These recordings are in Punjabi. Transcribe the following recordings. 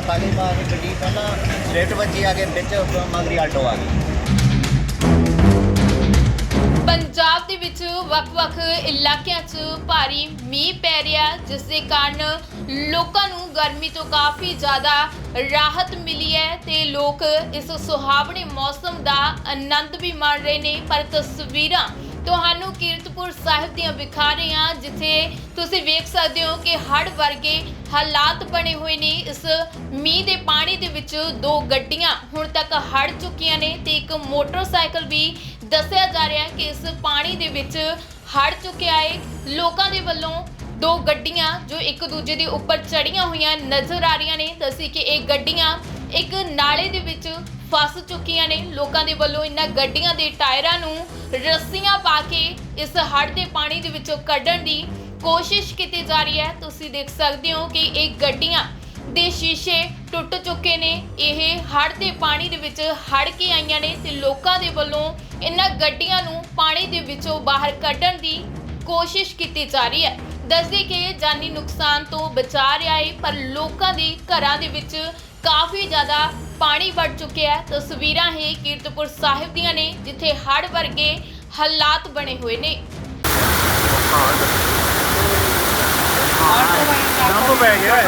ਜ਼ਬਰਦਸਤ ਆ ਮਾਰ ਗੱਡੀ ਪਹਿਲਾਂ ਸਵਿਫਟ ਵੱਜੀ ਆ ਕੇ ਵਿੱਚ ਮਗਰੀ ਆਲਟੋ ਆ ਗਈ। ਪੰਜਾਬ ਦੇ ਵਿੱਚ ਵੱਖ-ਵੱਖ ਇਲਾਕਿਆਂ 'ਚ ਭਾਰੀ ਮੀਂਹ ਪੈ ਰਿਹਾ, ਜਿਸ ਦੇ ਕਾਰਨ ਲੋਕਾਂ ਨੂੰ ਗਰਮੀ ਤੋਂ ਕਾਫੀ ਜ਼ਿਆਦਾ ਰਾਹਤ ਮਿਲੀ ਹੈ ਤੇ ਲੋਕ ਇਸ ਸੁਹਾਵਣੇ ਮੌਸਮ ਦਾ ਆਨੰਦ ਵੀ ਮਾਣ ਰਹੇ ਨੇ। ਪਰ ਤਸਵੀਰਾਂ ਤੁਹਾਨੂੰ ਕੀਰਤਪੁਰ ਸਾਹਿਬ ਦੀਆਂ ਵਿਖਾ ਰਹੇ ਹਾਂ, ਜਿੱਥੇ ਤੁਸੀਂ ਵੇਖ ਸਕਦੇ ਹੋ ਕਿ ਹੜ੍ਹ ਵਰਗੇ ਹਾਲਾਤ ਬਣੇ ਹੋਏ ਨੇ। ਇਸ ਮੀਂਹ ਦੇ ਪਾਣੀ ਦੇ ਵਿੱਚ ਦੋ ਗੱਡੀਆਂ ਹੁਣ ਤੱਕ ਹੜ ਚੁੱਕੀਆਂ ਨੇ ਤੇ ਇੱਕ ਮੋਟਰਸਾਈਕਲ ਵੀ ਦੱਸਿਆ ਜਾ ਰਿਹਾ ਹੈ ਕਿ ਇਸ ਪਾਣੀ ਦੇ ਵਿੱਚ ਹੜ ਚੁੱਕਿਆ ਹੈ ਲੋਕਾਂ ਦੇ ਵੱਲੋਂ ਦੋ ਗੱਡੀਆਂ ਜੋ ਇੱਕ ਦੂਜੇ ਦੇ ਉੱਪਰ ਚੜੀਆਂ ਹੋਈਆਂ ਨਜ਼ਰ ਆ ਰਹੀਆਂ ਨੇ। ਦੱਸੀ ਕਿ ਇਹ ਗੱਡੀਆਂ ਇੱਕ ਨਾਲੇ ਦੇ ਵਿੱਚ ਫਸ ਚੁੱਕੀਆਂ ਨੇ। ਲੋਕਾਂ ਦੇ ਵੱਲੋਂ ਇਹਨਾਂ ਗੱਡੀਆਂ ਦੇ ਟਾਇਰਾਂ ਨੂੰ ਰੱਸੀਆਂ ਪਾ ਕੇ ਇਸ ਹੜ੍ਹ ਦੇ ਪਾਣੀ ਦੇ ਵਿੱਚੋਂ ਕੱਢਣ ਦੀ ਕੋਸ਼ਿਸ਼ ਕੀਤੀ ਜਾ ਰਹੀ ਹੈ। ਤੁਸੀਂ ਦੇਖ ਸਕਦੇ ਹੋ ਕਿ ਇਹ ਗੱਡੀਆਂ ਦੇ ਸ਼ੀਸ਼ੇ ਟੁੱਟ ਚੁੱਕੇ ਨੇ। ਇਹ ਹੜ੍ਹ ਦੇ ਪਾਣੀ ਦੇ ਵਿੱਚ ਹੜ੍ਹ ਕੇ ਆਈਆਂ ਨੇ ਤੇ ਲੋਕਾਂ ਦੇ ਵੱਲੋਂ ਇਹਨਾਂ ਗੱਡੀਆਂ ਨੂੰ ਪਾਣੀ ਦੇ ਵਿੱਚੋਂ ਬਾਹਰ ਕੱਢਣ ਦੀ ਕੋਸ਼ਿਸ਼ ਕੀਤੀ ਜਾ ਰਹੀ ਹੈ। ਦੱਸਦੇ ਕਿ ਜਾਨੀ ਨੁਕਸਾਨ ਤੋਂ ਬਚਾ ਰਿਹਾ ਹੈ, ਪਰ ਲੋਕਾਂ ਦੇ ਘਰਾਂ ਦੇ ਵਿੱਚ ਕਾਫੀ ਜ਼ਿਆਦਾ ਪਾਣੀ ਵੜ ਚੁੱਕਿਆ ਹੈ। ਤਸਵੀਰਾਂ ਹੈ ਕੀਰਤਪੁਰ ਸਾਹਿਬ ਦੀਆਂ ਨੇ ਜਿੱਥੇ ਹੜ੍ਹ ਵਰਗੇ ਹਾਲਾਤ ਬਣੇ ਹੋਏ ਨੇ। ਡੰਪ ਪੈ ਗਿਆ ਹੈ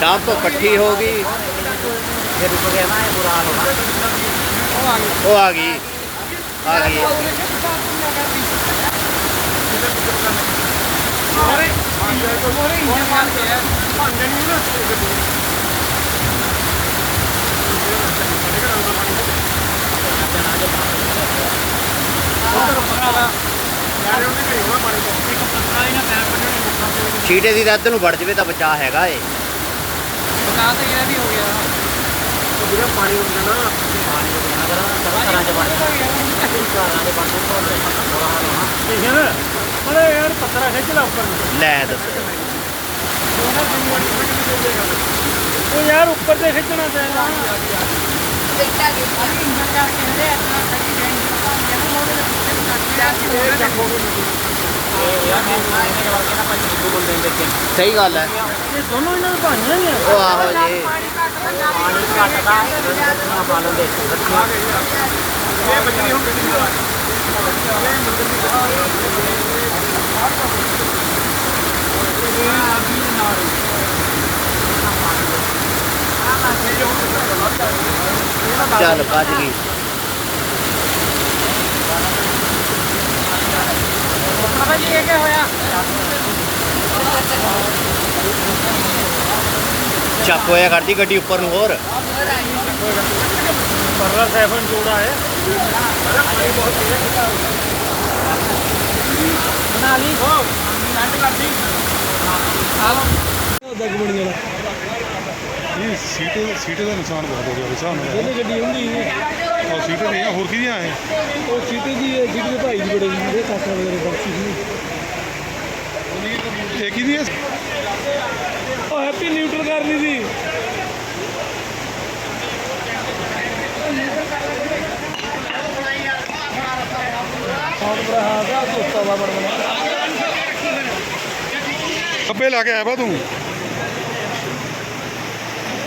ਡੰਪ ਇਕੱਠੀ ਹੋ ਗਈ। ਫਿਰ ਰੁਕ ਗਿਆ ਨਾ ਇਹ ਬੁਰਾ ਹਾਲ ਹੋਣਾ। ਉਹ ਆ ਗਈ। ਆ ਗਈ। ਛੀਟੇ ਦੀ ਰੱਦ ਨੂੰ ਵੜ ਜਵੇ ਤਾਂ ਬਚਾ ਹੈਗਾ ਏ ਜਿਹੜਾ ਪਾਣੀ ਉੱਡ ਜਾਣਾ ਪਾਣੀ ਉੱਡ ਜਾਣਾ ਕਰਾਂ ਘਰਾਂ ਚ ਬਣ ਜਾਣਾ ਘਰਾਂ ਦੇ ਬਣ ਜਾਣਾ ਬੁਰਾ ਹਾਲ ਹੋਣਾ ਠੀਕ ਹੈ ਨਾ ਅਰੇ ਯਾਰ ਪੱਤਰਾ ਖਿੱਚ ਲਾ ਉੱਪਰ ਨੂੰ। ਲੈ ਦੱਸ ਉਹ ਯਾਰ ਉੱਪਰ ਤੇ ਖਿੱਚਣਾ ਚਾਹੀਦਾ। ਸਹੀ ਗੱਲ ਹੈ। ਇਹ ਦੋਨੋਂ ਇਹਨਾਂ ਨੂੰ ਭਾਈਆਂ ਹੀ ਆ ਉਹ ਆਹੋ ਜੀ। ਪਾਣੀ ਘਟਦਾ ਇਹਨਾਂ ਪਾਲਣ ਦੇ ਇਹ ਬੱਚੀ ਹੁਣ ਗੱਡੀ ਚੱਲ ਵੱਜ ਗਈ। ਪਤਾ ਜੀ ਇਹ ਕੀ ਹੋਇਆ? ਚੱਕ ਹੋਇਆ ਕਰਦੀ ਗੱਡੀ ਉੱਪਰ ਨੂੰ ਹੋਰ। ਪਰਲਾ ਸੈਫਨ ਜੋੜਾ ਹੈ। ਬਣਾ ਲਈ। ਉਹ ਲੰਡ ਕਰਦੀ ਦਗਮਣੀ ਵਾਲਾ ਇਹ ਸੀਟੇ ਸੀਟੇ ਦਾ ਨੁਕਸਾਨ ਬਹੁਤ ਹੋ ਗਿਆ ਵੀ ਹਿਸਾਬ ਨਾਲ ਇਹਨੇ ਗੱਡੀ ਹੁੰਦੀ ਉਹ ਸੀਟੇ ਨਹੀਂ ਆ ਹੋਰ ਕਿਹਦੀਆਂ ਇਹ ਉਹ ਸੀਟੇ ਦੀ ਹੈ ਸੀਟੇ ਦੇ ਭਾਈ ਦੀ ਬੜੇ ਦੇ ਕਾਕਾ ਵਗੈਰੇ ਬਖਸ਼ੀ ਸੀ। ਇਹ ਕਿਹਦੀ ਹੈ ਉਹ ਹੈਪੀ ਨਿਊਟਰਲ ਕਰਨੀ ਸੀ। ਦਾ ਦੋਸਤਾਂ ਦਾ ਬਣਾ। ਖੱਬੇ ਲਾ ਕੇ ਆਇਆ ਵਾ ਤੂੰ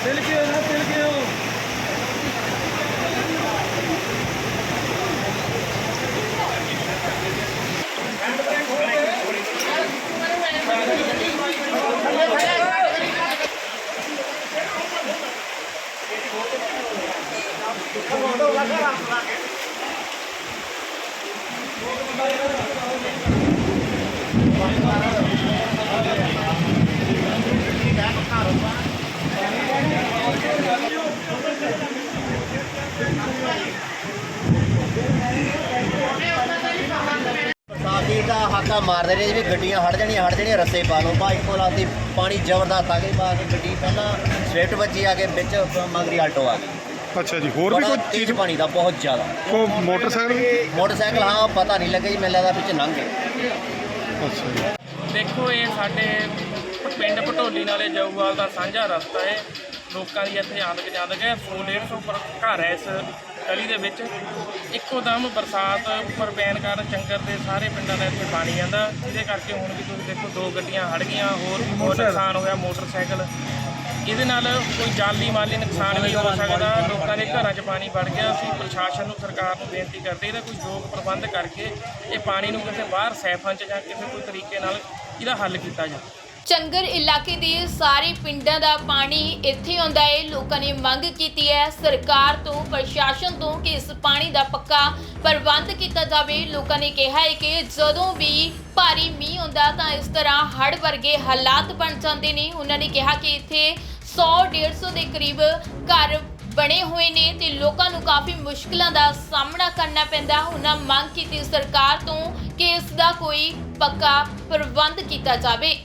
ਤਿਲ ਕੇ ਨਾ ਤਿਲ ਕੇ ਉਹ ਸਾਡੀ ਦਾ ਹਾਕਾ ਮਾਰਦੇ ਨੇ ਜਿਵੇਂ ਗੱਡੀਆਂ ਹਟ ਜਾਣੀਆਂ ਹਟ ਜਾਣੀਆਂ ਰਸਤੇ ਪਾ ਲਓ। ਬਾਈਕ ਕੋਲ ਆਉਂਦੀ ਪਾਣੀ ਜ਼ਬਰਦਸਤ ਆ ਗਈ ਪਾ ਕੇ ਗੱਡੀ ਪਹਿਲਾਂ ਸਵਿਫਟ ਵੱਜੀ ਆ ਕੇ ਵਿੱਚ ਮਗਰੀ ਆਲਟੋ ਆ ਗਈ। ਅੱਛਾ ਜੀ ਹੋਰ ਵੀ ਕੋਈ ਚੀਜ਼ ਪਾਣੀ ਦਾ ਬਹੁਤ ਜ਼ਿਆਦਾ। ਕੋ ਮੋਟਰਸਾਈਕਲ? ਮੋਟਰਸਾਈਕਲ ਹਾਂ ਪਤਾ ਨਹੀਂ ਲੱਗਿਆ ਜੀ ਮੈਨੂੰ ਲੱਗਦਾ ਵਿੱਚ ਲੰਘ ਗਏ। ਅੱਛਾ ਜੀ। ਦੇਖੋ ਇਹ ਸਾਡੇ ਪਿੰਡ ਭਟੋਲੀ ਨਾਲੇ ਜਾਊਵਾਲ ਦਾ ਸਾਂਝਾ ਰਸਤਾ ਹੈ। ਲੋਕਾਂ ਦੀ ਇੱਥੇ ਆਦਕ ਜਾਂਦਕ ਹੈ 100 150 ਪਰ ਘਰ ਹੈ ਇਸ ਗਲੀ ਦੇ ਵਿੱਚ। ਇੱਕੋ ਦਮ ਬਰਸਾਤ ਉੱਪਰ ਪੈਣ ਕਾਰਨ ਚੰਗਰ ਦੇ ਸਾਰੇ ਪਿੰਡਾਂ ਦਾ ਇੱਥੇ ਪਾਣੀ ਆਂਦਾ ਜਿਹਦੇ ਕਰਕੇ ਹੁਣ ਵੀ ਤੁਸੀਂ ਦੇਖੋ ਦੋ ਗੱਡੀਆਂ ਹੜ ਗਈਆਂ ਹੋਰ ਵੀ ਬਹੁਤ ਨੁਕਸਾਨ ਹੋਇਆ ਮੋਟਰਸਾਈਕਲ। ਇਹਦੇ ਨਾਲ ਕੋਈ ਜਾਨੀ ਮਾਲੀ ਨੁਕਸਾਨ ਵੀ ਹੋ ਸਕਦਾ। ਲੋਕਾਂ ਦੇ ਘਰਾਂ 'ਚ ਪਾਣੀ ਵੜ ਗਿਆ। ਅਸੀਂ ਪ੍ਰਸ਼ਾਸਨ ਨੂੰ ਸਰਕਾਰ ਨੂੰ ਬੇਨਤੀ ਕਰਦੇ ਇਹਦਾ ਕੋਈ ਯੋਗ ਪ੍ਰਬੰਧ ਕਰਕੇ ਇਹ ਪਾਣੀ ਨੂੰ ਕਿਸੇ ਬਾਹਰ ਸੈਫਾਂ 'ਚ ਜਾਂ ਕਿਸੇ ਕੋਈ ਤਰੀਕੇ ਨਾਲ ਇਹਦਾ ਹੱਲ ਕੀਤਾ ਜਾਵੇ। ਚੰਗਰ ਇਲਾਕੇ ਦੇ ਸਾਰੇ ਪਿੰਡਾਂ ਦਾ ਪਾਣੀ ਇੱਥੇ ਆਉਂਦਾ ਹੈ। ਲੋਕਾਂ ਨੇ ਮੰਗ ਕੀਤੀ ਹੈ ਸਰਕਾਰ ਤੋਂ, ਪ੍ਰਸ਼ਾਸਨ ਤੋਂ ਕਿ ਇਸ ਪਾਣੀ ਦਾ ਪੱਕਾ ਪ੍ਰਬੰਧ ਕੀਤਾ ਜਾਵੇ। ਲੋਕਾਂ ਨੇ ਕਿਹਾ ਹੈ ਕਿ ਜਦੋਂ ਵੀ ਭਾਰੀ ਮੀਂਹ ਆਉਂਦਾ ਤਾਂ ਇਸ ਤਰ੍ਹਾਂ ਹੜ੍ਹ ਵਰਗੇ ਹਾਲਾਤ ਬਣ ਜਾਂਦੇ ਨੇ। ਉਹਨਾਂ ਨੇ ਕਿਹਾ ਕਿ ਇੱਥੇ 100 150 ਦੇ ਕਰੀਬ ਘਰ ਬਣੇ ਹੋਏ ਨੇ ਤੇ ਲੋਕਾਂ ਨੂੰ ਕਾਫੀ ਮੁਸ਼ਕਲਾਂ ਦਾ ਸਾਹਮਣਾ ਕਰਨਾ ਪੈਂਦਾ। ਉਹਨਾਂ ਮੰਗ ਕੀਤੀ ਸਰਕਾਰ ਤੋਂ ਕਿ ਇਸ ਦਾ ਕੋਈ ਪੱਕਾ ਪ੍ਰਬੰਧ ਕੀਤਾ ਜਾਵੇ।